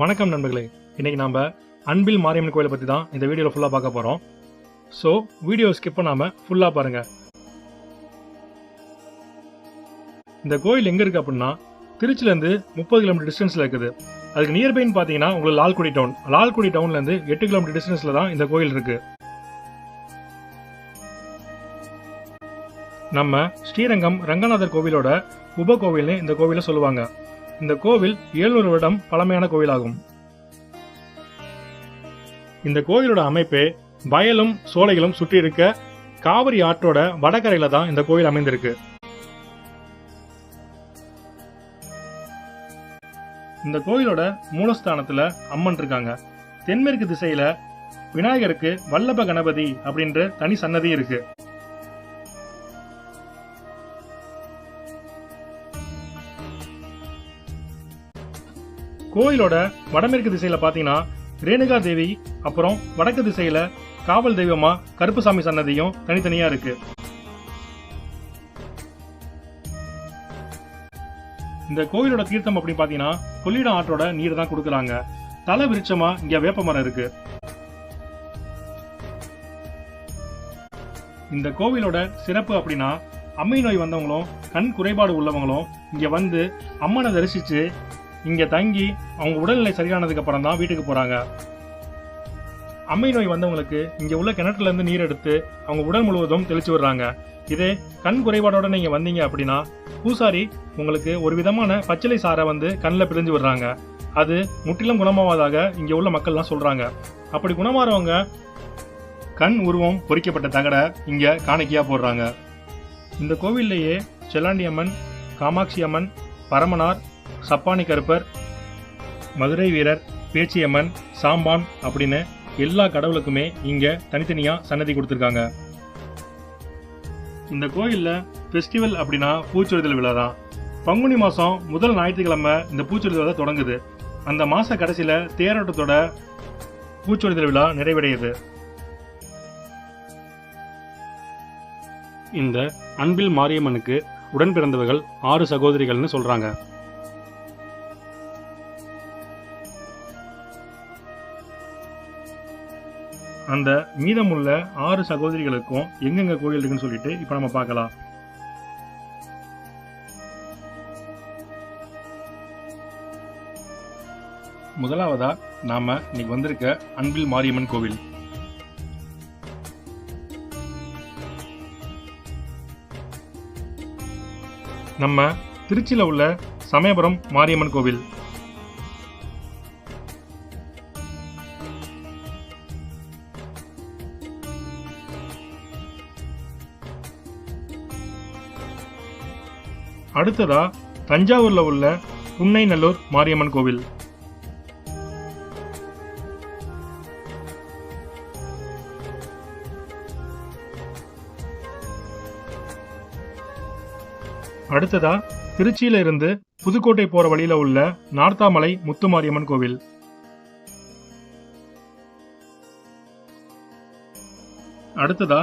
வணக்கம் நண்பர்களே. இன்றைக்கி நாம் அன்பில் மாரியம்மன் கோயிலை பற்றி தான் இந்த வீடியோவில் ஃபுல்லாக பார்க்க போகிறோம் ஸோ வீடியோ ஸ்கிப் பண்ணாமல் ஃபுல்லாக பாருங்கள் இந்த கோயில் எங்கே இருக்குது அப்படின்னா திருச்சிலேருந்து முப்பது கிலோமீட்டர் டிஸ்டன்ஸில் இருக்குது. அதுக்கு நியர்பைன்னு பார்த்தீங்கன்னா உங்களுக்கு லால்குடி டவுன் லால்குடி டவுன்லேருந்து எட்டு கிலோமீட்டர் டிஸ்டன்ஸில் தான் இந்த கோயில் இருக்குது நம்ம ஸ்ரீரங்கம் ரங்கநாதர் கோவிலோட உப கோவில்னு இந்த கோவிலை சொல்லுவாங்க. இந்த கோவில் 700 வருடம் பழமையான கோவிலாகும். இந்த கோவிலோட அமைப்பே வயலும் சோலைகளும் சுற்றி இருக்க காவிரி ஆற்றோட வடகரையில தான் இந்த கோவில் அமைந்திருக்கு. இந்த கோயிலோட மூலஸ்தானத்துல அம்மன் இருக்காங்க. தென்மேற்கு திசையில விநாயகருக்கு வல்லப கணபதி அப்படின்ற தனி சன்னதி இருக்கு. கோயிலோட வடமேற்கு திசையில பாத்தீங்கன்னா ரேணுகா தேவி அப்புறம் வடக்கு திசையில காவல் தெய்வமா கருப்புசாமி சன்னதியும் தனித்தனியா இருக்கு. இந்த கோயிலோட தீர்த்தம் அப்படின்னு பாத்தீங்கன்னா கொள்ளிடம் ஆற்றோட நீர் தான் கொடுக்குறாங்க. தலை விருட்சமா இங்க வேப்ப மரம் இருக்கு. இந்த கோவிலோட சிறப்பு அப்படின்னா அம்மை நோய் வந்தவங்களும் கண் குறைபாடு உள்ளவங்களும் இங்க வந்து அம்மனை தரிசிச்சு இங்க தங்கி அவங்க உடல்நிலை சரியானதுக்கு அப்புறம் தான் வீட்டுக்கு போறாங்க. அம்மை நோய் வந்தவங்களுக்கு இங்க உள்ள கிணற்றுல இருந்து நீர் எடுத்து அவங்க உடல் முழுவதும் தெளிச்சு விடுறாங்க. இதே கண் குறைபாடோட நீங்க வந்தீங்க அப்படின்னா பூசாரி உங்களுக்கு ஒரு விதமான பச்சிலை சாரை வந்து கண்ணில் பிரிஞ்சு விடுறாங்க. அது முற்றிலும் குணமாவதாக இங்க உள்ள மக்கள்லாம் சொல்றாங்க. அப்படி குணமாறவங்க கண் உருவம் பொறிக்கப்பட்ட தகடை இங்க காணிக்கையா போடுறாங்க. இந்த கோவில்லையே செல்லாண்டி அம்மன் காமாட்சி அம்மன் பரமனார் சப்பானி கருப்பர் மதுரை வீரர் பேச்சியம்மன் சாம்பான் அப்படின்னு எல்லா கடவுளுக்குமே இங்கே தனித்தனியாக சன்னதி கொடுத்துருக்காங்க. இந்த கோயிலில் ஃபெஸ்டிவல் அப்படின்னா பூச்சொரிதல் விழா தான். பங்குனி மாதம் முதல் ஞாயிற்றுக்கிழமை இந்த பூச்சொரிதல் விழா தொடங்குது. அந்த மாத கடைசியில் தேரோட்டத்தோட பூச்சொரிதல் விழா நிறைவடையுது. இந்த அன்பில் மாரியம்மனுக்கு உடன் பிறந்தவர்கள் ஆறு சகோதரிகள்னு சொல்கிறாங்க அந்த மீதமுள்ள ஆறு சகோதரிகளுக்கும் எங்கெங்க கோயில் இருக்குன்னு சொல்லிட்டு இப்ப நம்ம பார்க்கலாம். முதலாவதா நாம இன்னைக்கு வந்திருக்க அன்பில் மாரியம்மன் கோவில். நம்ம திருச்சியில் உள்ள சமயபுரம் மாரியம்மன் கோவில். அடுத்ததா தஞ்சாவூர்ல உள்ள புன்னைநல்லூர் மாரியம்மன் கோவில். அடுத்ததா திருச்சியில இருந்து புதுக்கோட்டை போற வழியில உள்ள நார்த்தாமலை முத்துமாரியம்மன் கோவில். அடுத்ததா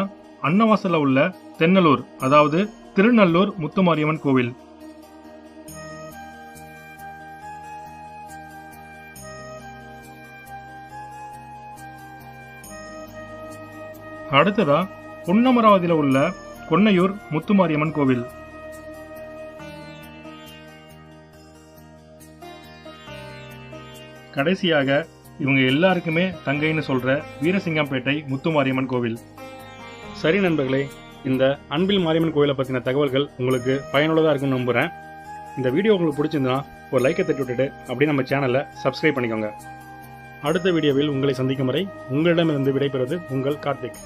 அன்னவாசல்ல உள்ள தென்னலூர் அதாவது திருநல்லூர் முத்துமாரியம்மன் கோவில். அடுத்ததா பொன்னமராவதியில உள்ள கொன்னையூர் முத்துமாரியம்மன் கோவில். கடைசியாக இவங்க எல்லாருக்குமே தங்கைன்னு சொல்ற வீரசிங்கம்பேட்டை முத்துமாரியம்மன் கோவில். சரி நண்பர்களே இந்த அன்பில் மாரியம்மன் கோயிலை பற்றின தகவல்கள் உங்களுக்கு பயனுள்ளதாக இருக்கும்னு நம்புகிறேன் இந்த வீடியோ உங்களுக்கு பிடிச்சிருந்தா ஒரு லைக்கை தட்டி விட்டுட்டு அப்படியே நம்ம சேனலை சப்ஸ்கிரைப் பண்ணிக்கோங்க. அடுத்த வீடியோவில் உங்களை சந்திக்கும் வரை உங்களிடமிருந்து விடைபெறுவது உங்கள் கார்த்திக்.